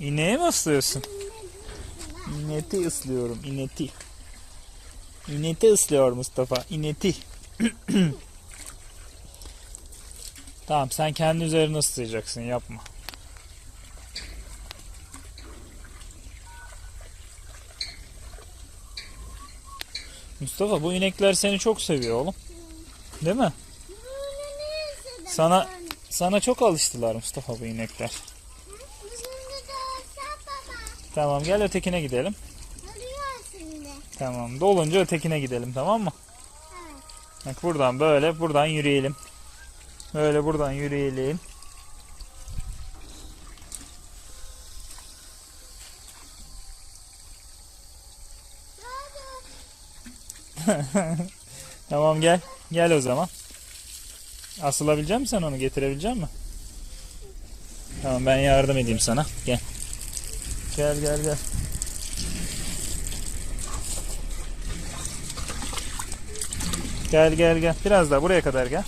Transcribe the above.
İneği mi ıslıyorsun? İneti ıslıyorum. ineti. İneti ıslıyor Mustafa. İneti. tamam sen kendi üzerine ıslayacaksın. Yapma. Mustafa bu inekler seni çok seviyor oğlum. Değil mi? Sana sana çok alıştılar Mustafa bu inekler. Tamam gel ötekine gidelim. Tamam dolunca ötekine gidelim tamam mı? Bak buradan böyle buradan yürüyelim. Böyle buradan yürüyelim. Tamam gel. Gel o zaman. Asılabilecek misin sen onu getirebilecek misin? Tamam ben yardım edeyim sana. Gel. Gel gel gel. Gel gel gel. Biraz daha buraya kadar gel.